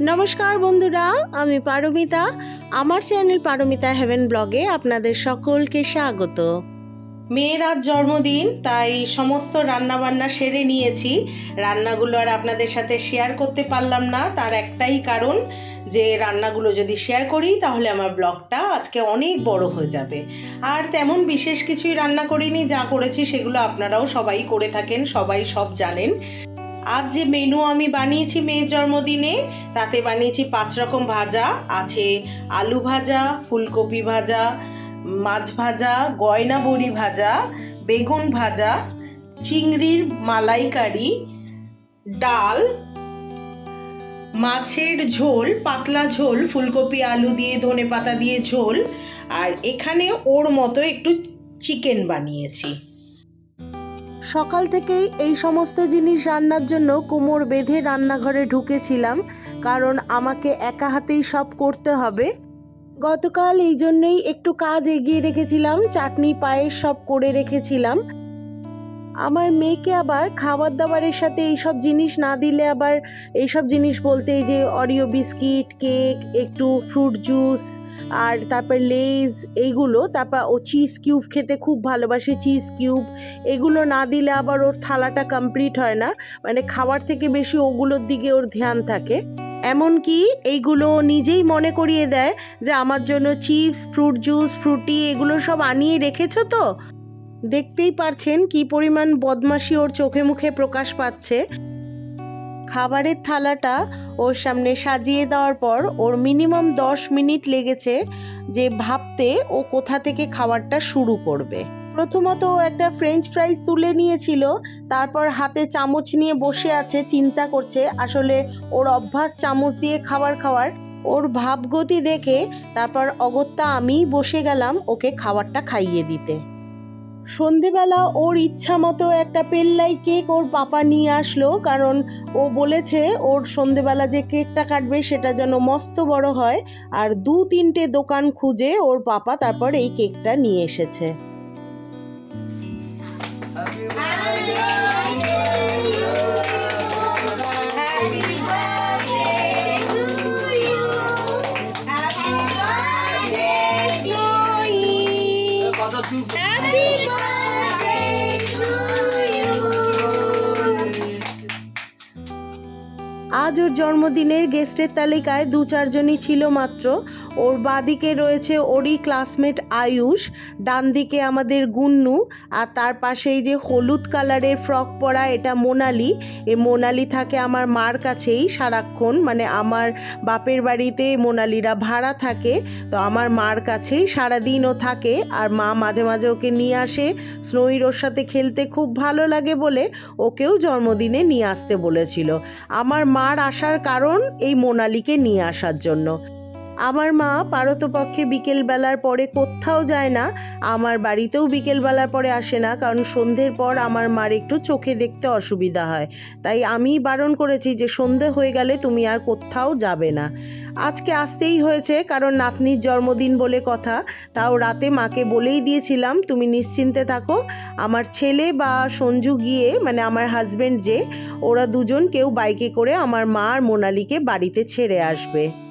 নমস্কার বন্ধুরা, আমি পারমিতা। আমার চ্যানেল পারমিতা হেভেন ব্লগে আপনাদের সকলকে স্বাগত। মেয়ের আজ জন্মদিন, তাই সমস্ত রান্না বান্না সেরে নিয়েছি। রান্নাগুলো আর আপনাদের সাথে শেয়ার করতে পারলাম না, তার একটাই কারণ যে রান্নাগুলো যদি শেয়ার করি, তাহলে আমার ব্লগটা আজকে অনেক বড় হয়ে যাবে। আর তেমন বিশেষ কিছুই রান্না করিনি, যা করেছি সেগুলো আপনারাও সবাই করে থাকেন, সবাই সব জানেন। আজ যে মেনু আমি বানিয়েছি মেয়ের জন্মদিনে, তাতে বানিয়েছি পাঁচ রকম ভাজা, আছে আলু ভাজা, ফুলকপি ভাজা, মাছ ভাজা, গয়না বড়ি ভাজা, বেগুন ভাজা, চিংড়ির মালাইকারি, ডাল মাছের ঝোল, পাতলা ঝোল, ফুলকপি, আলু দিয়ে, ধনে পাতা দিয়ে ঝোল। আর এখানে ওর মতো একটু চিকেন বানিয়েছি। সকাল থেকেই এই সমস্ত জিনিস রান্নার জন্য কোমর বেঁধে রান্নাঘরে ঢুকেছিলাম, কারণ আমাকে একা হাতেই সব করতে হবে। গতকাল এই জন্যই একটু কাজ এগিয়ে রেখেছিলাম, চাটনি, পায়েস সব করে রেখেছিলাম। আমার মেয়েকে আবার খাবার দাবারের সাথে এইসব জিনিস না দিলে আবার এইসব জিনিস বলতে যে অরিও বিস্কিট কেক একটু ফ্রুট জুস আর তারপর লেজ এইগুলো তারপর ও চিজ কিউব খেতে খুব ভালোবাসে চিজ কিউব এগুলো না দিলে আবার ওর থালাটা কমপ্লিট হয় না। মানে খাবার থেকে বেশি ওগুলোর দিকে ওর ধ্যান থাকে। এমনকি এইগুলো নিজেই মনে করিয়ে দেয় যে আমার জন্য চিপস ফ্রুট জুস ফ্রুটি এগুলো সব আনিয়ে রেখেছো তো? দেখতেই পারছেন কি পরিমাণ বদমাশি ওর চোখে মুখে প্রকাশ পাচ্ছে। খাবারের থালাটা ওর সামনে সাজিয়ে দেওয়ার পর ওর মিনিমাম দশ মিনিট লেগেছে যে ভাবতে ও কোথা থেকে খাবারটা শুরু করবে। প্রথমত একটা ফ্রেঞ্চ ফ্রাইজ তুলে নিয়েছিল, তারপর হাতে চামচ নিয়ে বসে আছে, চিন্তা করছে আসলে ওর অভ্যাস চামচ দিয়ে খাবার খাওয়ার। ওর ভাবগতি দেখে তারপর, অগত্যা, আমিই বসে গেলাম ওকে খাবারটা খাইয়ে দিতে। সন্ধেবেলা ওর ইচ্ছা মতো একটা পেল্লাই কেক ওর পাপা নিয়ে আসলো, কারণ ও বলেছে ওর সন্ধেবেলা যে কেকটা কাটবে সেটা যেন মস্ত বড় হয়, আর দু তিনটে দোকান খুঁজে ওর পাপা তারপর এই কেকটা নিয়ে এসেছে। আজ ওর জন্মদিনের গেস্টের তালিকায় দু চারজনই ছিল মাত্র। ওর বাদিকে রয়েছে ওরই ক্লাসমেট আয়ুষ ডান দিকে আমাদের গুন্নু আর তার পাশেই যে হলুদ কালারের ফ্রক পরা এটা মোনালি। এ মোনালি থাকে আমার মার কাছেই সারাক্ষণ মানে আমার বাপের বাড়িতে মোনালিরা ভাড়া থাকে। তো আমার মার কাছেই সারাদিনও থাকে আর মা মাঝে মাঝে ওকে নিয়ে আসে। স্নোইর ওর সাথে খেলতে খুব ভালো লাগে বলে ওকেও জন্মদিনে নিয়ে আসতে বলেছিল। আমার মার আসার কারণ এই মোনালিকে নিয়ে আসার জন্য। আমার মা পারতপক্ষে বিকেলবেলার পরে কোথাও যায় না, আমার বাড়িতেও বিকেলবেলার পরে আসে না, কারণ সন্ধ্যের পর আমার মার একটু চোখে দেখতে অসুবিধা হয়। তাই আমি বারণ করেছি যে সন্ধে হয়ে গেলে তুমি আর কোথাও যাবে না। আজকে আসতেই হয়েছে, কারণ নাতনির জন্মদিন বলে কথা, তাও রাতে মাকে বলেই দিয়েছিলাম, তুমি নিশ্চিন্তে থাকো। আমার ছেলে বা সঞ্জু গিয়ে মানে আমার হাজবেন্ড যে, ওরা দুজন কেউ বাইকে করে আমার মা আর মোনালিকে বাড়িতে ছেড়ে আসবে।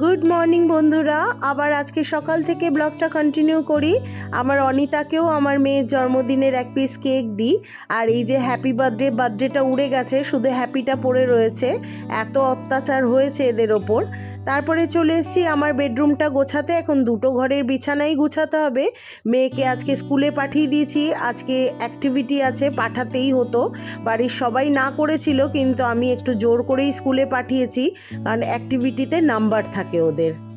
গুড মর্নিং বন্ধুরা। আবার আজকে সকাল থেকে ব্লগটা কন্টিনিউ করি। আমার অনিতাকেও আমার মেয়ের জন্মদিনের এক পিস কেক দিই। আর এই যে হ্যাপি বার্থডে বার্থডেটা উড়ে গেছে, শুধু হ্যাপিটা পড়ে রয়েছে। এত অত্যাচার হয়েছে এদের ওপর। তারপরে চলে এসেছি আমার বেডরুমটা গোছাতে। এখন দুটো ঘরের বিছানাই গোছাতে হবে। মেয়েকে আজকে স্কুলে পাঠিয়ে দিয়েছি। আজকে অ্যাক্টিভিটি আছে, পাঠাতেই হতো। বাড়ির সবাই না করেছিল, কিন্তু আমি একটু জোর করেই স্কুলে পাঠিয়েছি। কারণ অ্যাক্টিভিটিতে নাম্বার থাকে ওদের।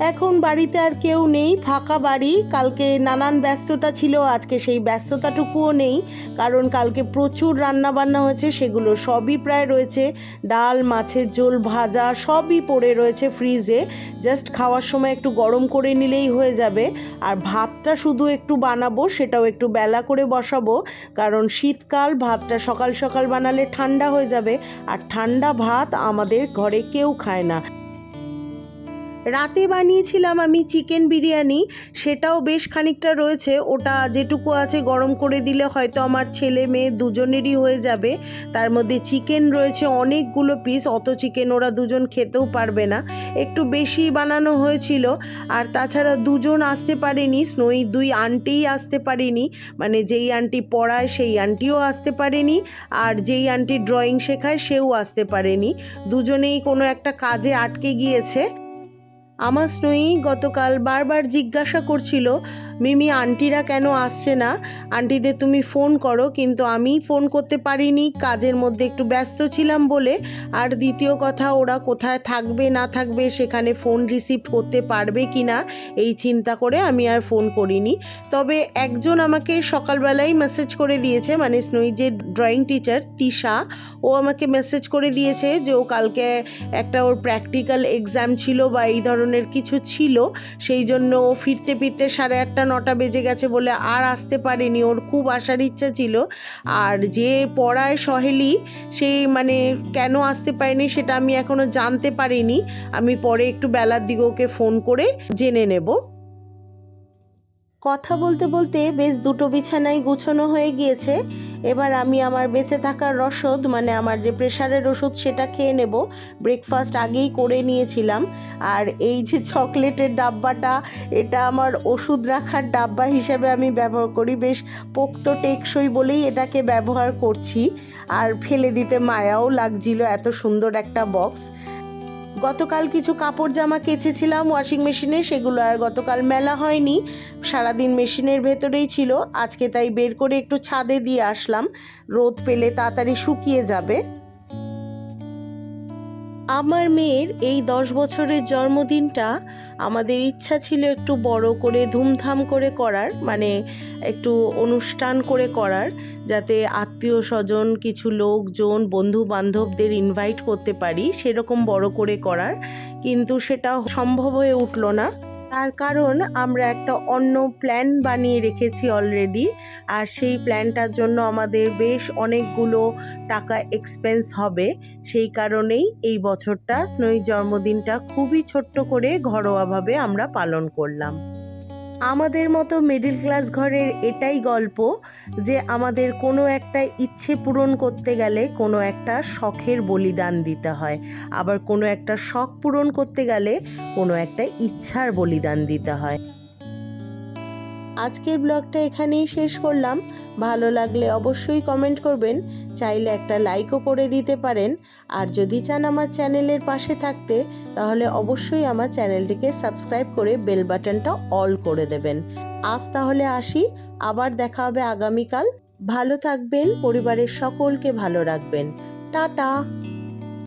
এখন বাড়িতে আর কেউ নেই, ফাঁকা বাড়ি। কালকে নানান ব্যস্ততা ছিল, আজকে সেই ব্যস্ততাটুকুও নেই, কারণ কালকে প্রচুর রান্না বান্না হয়েছে, সেগুলো সবই প্রায় রয়েছে। ডাল, মাছের ঝোল, ভাজা সবই পড়ে রয়েছে ফ্রিজে। জাস্ট খাওয়ার সময় একটু গরম করে নিলেই হয়ে যাবে। আর ভাতটা শুধু একটু বানাবো, সেটাও একটু বেলা করে বসাবো, কারণ শীতকাল, ভাতটা সকাল সকাল বানালে ঠান্ডা হয়ে যাবে। আর ঠান্ডা ভাত আমাদের ঘরে কেউ খায় না। রাতে বানিয়েছিলাম আমি চিকেন বিরিয়ানি, সেটাও বেশ খানিকটা রয়েছে। ওটা যেটুকু আছে গরম করে দিলে হয়তো আমার ছেলে মেয়ে দুজনেরই হয়ে যাবে। তার মধ্যে চিকেন রয়েছে অনেকগুলো পিস অত চিকেন ওরা দুজন খেতেও পারবে না। একটু বেশি বানানো হয়েছিল। আর তাছাড়া দুজন আসতে পারেনি স্নোই দুই আন্টিই আসতে পারেনি। মানে যেই আন্টি পড়ায়, সেই আন্টিও আসতে পারেনি। আর যেই আন্টি ড্রয়িং শেখায়, সেও আসতে পারেনি। দুজনেই কোনো একটা কাজে আটকে গিয়েছে। আমার স্নোই গতকাল বারবার জিজ্ঞাসা করছিল মিমি, আন্টিরা কেন আসছে না? আন্টিদের তুমি ফোন করো, কিন্তু আমি ফোন করতে পারিনি। কাজের মধ্যে একটু ব্যস্ত ছিলাম বলে। আর দ্বিতীয় কথা, ওরা কোথায় থাকবে, না থাকবে, সেখানে ফোন রিসিভ করতে পারবে কি না এই চিন্তা করে আমি আর ফোন করিনি। তবে একজন আমাকে সকালবেলাই মেসেজ করে দিয়েছে মানে স্নোই যে ড্রয়িং টিচার তিশা। ও আমাকে মেসেজ করে দিয়েছে যে, ও কালকে একটা ওর প্র্যাকটিক্যাল এক্সাম ছিল বা এই ধরনের কিছু ছিল, সেই জন্য ও ফিরতে ফিরতে সাড়ে আটটা নটা বেজে গেছে বলে আর আসতে পারেনি। ওর খুব আসার ইচ্ছা ছিল। আর যে পড়ায় সহেলি, সে মানে কেন আসতে পারেনি সেটা আমি এখনও জানতে পারিনি। আমি পরে একটু বেলার দিকে ওকে ফোন করে জেনে নেব। কথা বলতে বলতে বেশ দুটো বিছানায় গুছানো হয়ে গিয়েছে। এবার আমি আমার বেঁচে থাকার রসদ মানে আমার যে প্রেশারের ওষুধ সেটা খেয়ে নেব। ব্রেকফাস্ট আগেই করে নিয়েছিলাম। আর এই যে চকলেটের ডাব্বাটা, এটা আমার ওষুধ রাখার ডাব্বা হিসেবে আমি ব্যবহার করি। বেশ পোক্ত টেকসই বলেই এটাকে ব্যবহার করছি। আর ফেলে দিতে মায়াও লাগছিল, এত সুন্দর একটা বক্স গতকাল কিছু কাপড় জামা কেচেছিলাম ওয়াশিং মেশিনে সেগুলো আর গতকাল মেলা হয়নি। সারাদিন মেশিনের ভেতরেই ছিল। আজকে তাই বের করে একটু ছাদে দিয়ে আসলাম। রোদ পেলে তাড়াতাড়ি শুকিয়ে যাবে। আমার মেয়ের এই দশ বছরের জন্মদিনটা আমাদের ইচ্ছা ছিল একটু বড় করে ধুমধাম করে করার মানে একটু অনুষ্ঠান করে করার, যাতে আত্মীয় স্বজন, কিছু লোকজন বন্ধু বান্ধবদের ইনভাইট করতে পারি, সেরকম বড় করে করার। কিন্তু সেটা সম্ভব হয়ে উঠল না। তার কারণ আমরা একটা অন্য প্ল্যান বানিয়ে রেখেছি অলরেডি আর সেই প্ল্যানটার জন্য আমাদের বেশ অনেকগুলো টাকা এক্সপেন্স হবে। সেই কারণেই এই বছরটা স্নোই জন্মদিনটা খুবই ছোট্ট করে ঘরোয়াভাবে আমরা পালন করলাম। আমাদের মতো মিডিল ক্লাস ঘরের এটাই গল্প যে আমাদের কোনো একটা ইচ্ছে পূরণ করতে গেলে কোনো একটা শখের বলিদান দিতে হয়। আবার কোনো একটা শখ পূরণ করতে গেলে কোনো একটা ইচ্ছার বলিদান দিতে হয়। আজকের ব্লগটা এখানেই শেষ করলাম। ভালো লাগলে অবশ্যই কমেন্ট করবেন। চাইলে একটা লাইকও করে দিতে পারেন। আর যদি চান আমার চ্যানেলের পাশে থাকতে, তাহলে অবশ্যই আমার চ্যানেলটিকে সাবস্ক্রাইব করে বেল বাটনটা অল করে দেবেন। আজ তাহলে আসি। আবার দেখা হবে আগামীকাল। ভালো থাকবেন, পরিবারের সকলকে ভালো রাখবেন। টাটা!